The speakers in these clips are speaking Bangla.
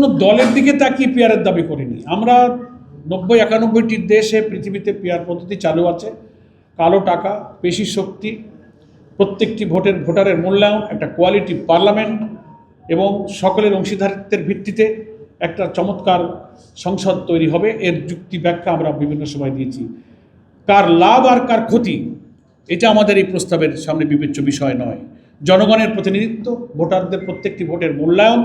কোনো দলের দিকে তাকিয়ে পেয়ারের দাবি করিনি। আমরা নব্বই একানব্বইটি দেশে পৃথিবীতে পেয়ার পদ্ধতি চালু আছে। কালো টাকা, পেশি শক্তি, প্রত্যেকটি ভোটের, ভোটারের মূল্যায়ন, একটা কোয়ালিটি পার্লামেন্ট এবং সকলের অংশীদারিত্বের ভিত্তিতে একটা চমৎকার সংসদ তৈরি হবে। এর যুক্তি ব্যাখ্যা আমরা বিভিন্ন সময় দিয়েছি। কার লাভ আর কার ক্ষতি, এটা আমাদের এই প্রস্তাবের সামনে বিবেচ্য বিষয় নয়। জনগণের প্রতিনিধিত্ব, ভোটারদের প্রত্যেকটি ভোটের মূল্যায়ন,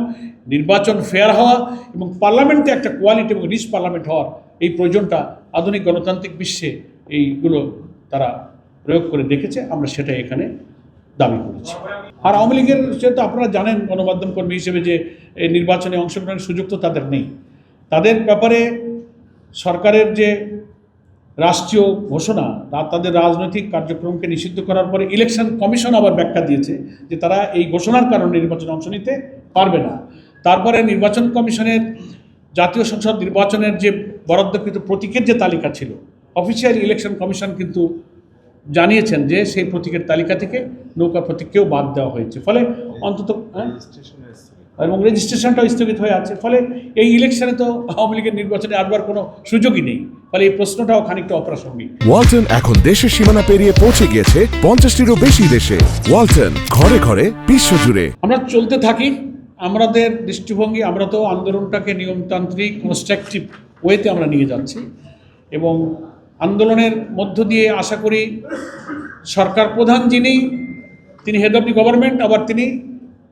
নির্বাচন ফেয়ার হওয়া এবং পার্লামেন্টে একটা কোয়ালিটি এবং রিচ পার্লামেন্ট হওয়ার এই প্রয়োজনটা আধুনিক গণতান্ত্রিক বিশ্বে এইগুলো তারা প্রয়োগ করে দেখেছে। আমরা সেটাই এখানে দাবি করেছি। আর আওয়ামী লীগের সেটা আপনারা জানেন, গণমাধ্যম কর্মী হিসেবে যে এই নির্বাচনে অংশগ্রহণের সুযোগ তো তাদের নেই। তাদের ব্যাপারে সরকারের যে রাষ্ট্রীয় ঘোষণা তাদের রাজনৈতিক কার্যক্রমকে নিষিদ্ধ করার পরে ইলেকশন কমিশন আবার ব্যাখ্যা দিয়েছে যে তারা এই ঘোষণার কারণে নির্বাচনে অংশ নিতে পারবে না তারপরে নির্বাচন কমিশনের জাতীয় সংসদ নির্বাচনের যে বরাদ্দকৃত প্রতীকের যে তালিকা ছিল অফিসিয়াল ইলেকশন কমিশন কিন্তু জানিয়েছেন যে সেই প্রতীকের তালিকা থেকে নৌকা প্রতীককেও বাদ দেওয়া হয়েছে ফলে অন্তত হ্যাঁ? এবং রেজিস্ট্রেশনটাও স্থগিত হয়ে আছে। ফলে এই ইলেকশনে তো আওয়ামী লীগের নির্বাচনে আসবার কোনো সুযোগই নেই। ফলে এই প্রশ্নটাও খানিকটা অপ্রাসঙ্গিক। ওয়ালটন এখন দেশের সীমানা পেরিয়ে পৌঁছে গিয়েছে পঞ্চাশটিরও বেশি দেশে। ওয়ালটন ঘরে ঘরে বিশ্বজুড়ে। আমরা চলতে থাকি আমাদের দৃষ্টিভঙ্গি আমরা তো আন্দোলনটাকে নিয়মতান্ত্রিক কনস্ট্রাকটিভ ওয়েতে আমরা নিয়ে যাচ্ছি। এবং আন্দোলনের মধ্য দিয়ে আশা করি সরকার প্রধান যিনি তিনি হেড অফ দি গভর্নমেন্ট আবার তিনি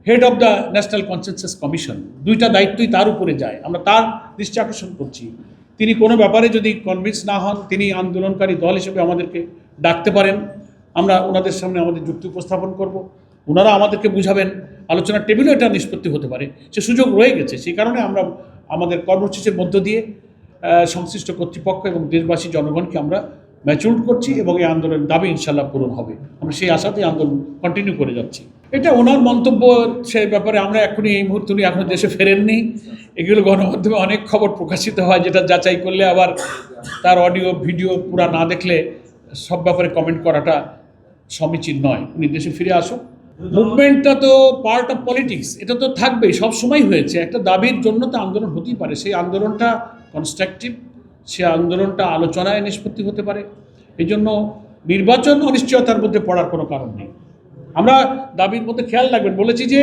head of the national consensus commission দুইটা দায়িত্বই তার উপরে যায়। আমরা তার দৃষ্টি আকর্ষণ করছি। তিনি কোনো ব্যাপারে যদি কনভিন্স না হন, তিনি আন্দোলনকারী দল হিসেবে আমাদেরকে ডাকতে পারেন। আমরা ওনাদের সামনে আমাদের যুক্তি উপস্থাপন করব। ওনারা আমাদেরকে বুঝাবেন। আলোচনার টেবিলেও এটা নিষ্পত্তি হতে পারে। সে সুযোগ রয়ে গেছে। সেই কারণে আমরা আমাদের কর্মসূচির মধ্য দিয়ে সংশ্লিষ্ট কর্তৃপক্ষ এবং দেশবাসী, জনগণকে আমরা ম্যাচুর করছি এবং এই আন্দোলনের দাবি ইনশাল্লাহ পূরণ হবে। আমরা সেই আশাতেই আন্দোলন কন্টিনিউ করে যাচ্ছি। এটা ওনার মন্তব্য সে ব্যাপারে আমরা এখনই এই মুহূর্তে উনি এখনও দেশে ফেরেননি। এগুলো গণমাধ্যমে অনেক খবর প্রকাশিত হয়, যেটা যাচাই করলে আবার তার অডিও ভিডিও পুরা না দেখলে সব ব্যাপারে কমেন্ট করাটা সমীচীন নয়। উনি দেশে ফিরে আসুক। মুভমেন্টটা তো পার্ট অফ পলিটিক্স এটা তো থাকবেই সব সময় হয়েছে। একটা দাবির জন্য তো আন্দোলন হতেই পারে। সেই আন্দোলনটা কনস্ট্রাকটিভ সে আন্দোলনটা আলোচনায় নিষ্পত্তি হতে পারে। এই জন্য নির্বাচন অনিশ্চয়তার মধ্যে পড়ার কোনো কারণ নেই। আমরা দাবির মধ্যে খেয়াল রাখবেন বলেছি যে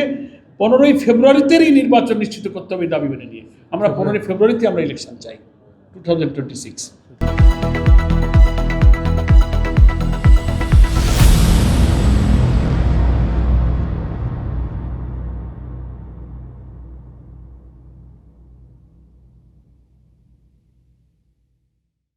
পনেরোই ফেব্রুয়ারিতেই নির্বাচন নিশ্চিত করতে হবে দাবি মেনে নিয়ে। আমরা পনেরোই ফেব্রুয়ারিতে আমরা ইলেকশন চাই টু থাউজেন্ড টোয়েন্টি সিক্স